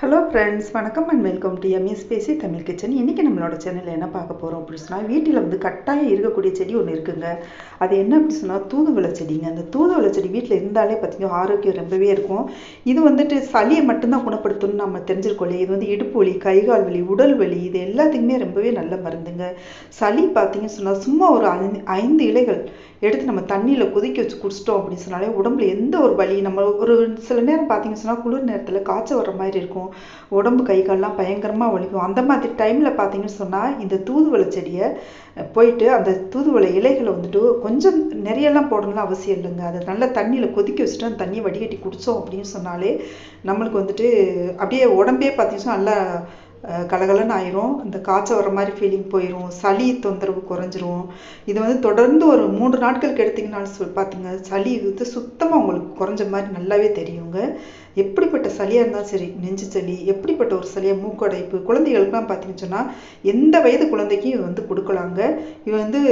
Hello friends வணக்கம் and welcome to MS பேசி Tamil kitchen இன்றைக்கி நம்மளோட சேனலில் என்ன பார்க்க போகிறோம் அப்படின்னு சொன்னால் வீட்டில் வந்து கட்டாயம் இருக்கக்கூடிய செடி ஒன்று இருக்குங்க. அது என்ன அப்படின்னு சொன்னால் தூதுவளை செடிங்க. அந்த தூதுவளை செடி வீட்டில் இருந்தாலே பார்த்திங்கன்னா ஆரோக்கியம் ரொம்பவே இருக்கும். இது வந்துட்டு சளியை மட்டும்தான் குணப்படுத்தணும்னு நம்ம தெரிஞ்சிருக்கோம் இல்லையா இது வந்து இடுப்பு வலி கைகால் வலி உடல் வலி இது எல்லாத்துக்குமே ரொம்பவே நல்ல மருந்துங்க. சளி பார்த்தீங்கன்னு சொன்னால் சும்மா ஒரு ஐந்து ஐந்து இலைகள் எடுத்து நம்ம தண்ணியில் கொதிக்க வச்சு குடிச்சிட்டோம் அப்படின்னு சொன்னாலே உடம்புல எந்த ஒரு வலி நம்ம ஒரு சில நேரம் பார்த்தீங்கன்னு சொன்னால் குளிர் நேரத்தில் காய்ச்சல் வர மாதிரி இருக்கும். உடம்பு கை கால்லாம் பயங்கரமாக வலிக்கும். அந்த மாதிரி டைமில் பார்த்தீங்கன்னு சொன்னால் இந்த தூதுவளை செடியை போயிட்டு அந்த தூதுவளை இலைகளை வந்துட்டு கொஞ்சம் நிறையெல்லாம் போடணும்லாம் அவசியம் இல்லைங்க. அதை நல்லா தண்ணியில் கொதிக்க வச்சுட்டு அந்த தண்ணியை வடிகட்டி குடித்தோம் அப்படின்னு சொன்னாலே நம்மளுக்கு வந்துட்டு அப்படியே உடம்பே பார்த்தீங்கன்னா நல்லா கலகலன்னு ஆயிரும் அந்த காய்ச்சல் வர மாதிரி ஃபீலிங் போயிடும் சளி தொந்தரவு குறைஞ்சிரும். இது வந்து தொடர்ந்து ஒரு மூன்று நாட்களுக்கு எடுத்தீங்கன்னாலும் சொல் பார்த்துங்க சளி வந்து சுத்தமாக உங்களுக்கு குறைஞ்ச மாதிரி நல்லாவே தெரியுங்க. எப்படிப்பட்ட சளியாக இருந்தாலும் சரி நெஞ்சு சளி எப்படிப்பட்ட ஒரு சளியாக மூக்கடைப்பு குழந்தைகளுக்குலாம் பார்த்தீங்கன்னு சொன்னால் எந்த வயது குழந்தைக்கும் இது வந்து கொடுக்கலாங்க. இது வந்து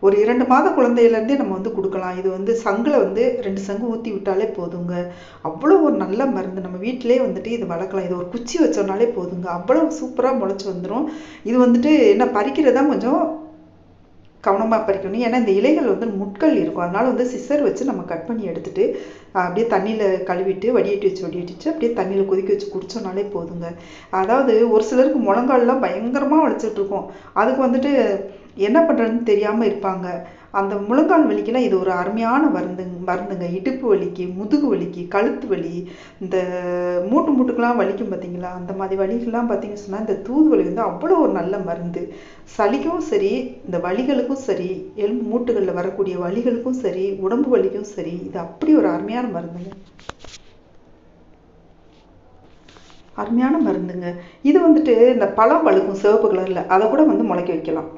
ஒரு இரண்டு மாத குழந்தையிலேருந்தே நம்ம வந்து கொடுக்கலாம். இது வந்து சங்கில் வந்து ரெண்டு சங்கு ஊற்றி விட்டாலே போதுங்க. அவ்வளோ ஒரு நல்ல மருந்து. நம்ம வீட்டிலே வந்துட்டு இது வளர்க்கலாம். இது ஒரு குச்சி வச்சோம்னாலே போதுங்க. அவ்வளோ சூப்பராக முளைச்சி வந்துடும் இது வந்துட்டு என்ன பறிக்கிறதா கொஞ்சம் கவனமாக பறிக்கணும். ஏன்னா இந்த இலைகள் வந்து முட்கள் இருக்கும். அதனால் வந்து சிசர் வச்சு நம்ம கட் பண்ணி எடுத்துட்டு அப்படியே தண்ணியில் கழுவிட்டு வடிகட்டி வச்சு வடிகட்டிச்சு அப்படியே தண்ணியில் கொதிக்க வச்சு குடித்தோம்னாலே போதுங்க. அதாவது ஒரு சிலருக்கு முழங்கால்லாம் பயங்கரமாக வலிச்சிட்ருக்கும் அதுக்கு வந்துட்டு என்ன பண்ணுறதுன்னு தெரியாமல் இருப்பாங்க. அந்த முழங்கால் வலிக்கெல்லாம் இது ஒரு அருமையான மருந்து மருந்துங்க. இடுப்பு வலிக்கு முதுகு வலிக்கு கழுத்து வலி இந்த மூட்டு மூட்டுக்கெல்லாம் வலிக்கும் பார்த்தீங்களா அந்த மாதிரி வலிகள்லாம் பார்த்தீங்கன்னு சொன்னால் இந்த தூதுவளி வந்து அவ்வளோ ஒரு நல்ல மருந்து. சளிக்கும் சரி இந்த வலிகளுக்கும் சரி எலும்பு மூட்டுகளில் வரக்கூடிய வலிகளுக்கும் சரி உடம்பு வலிக்கும் சரி இது அப்படி ஒரு அருமையான மருந்துங்க. அருமையான மருந்துங்க. இது வந்துட்டு இந்த பழம் வழுக்கும் சிவப்பு கலரில் அதை கூட வந்து முளைக்க வைக்கலாம்.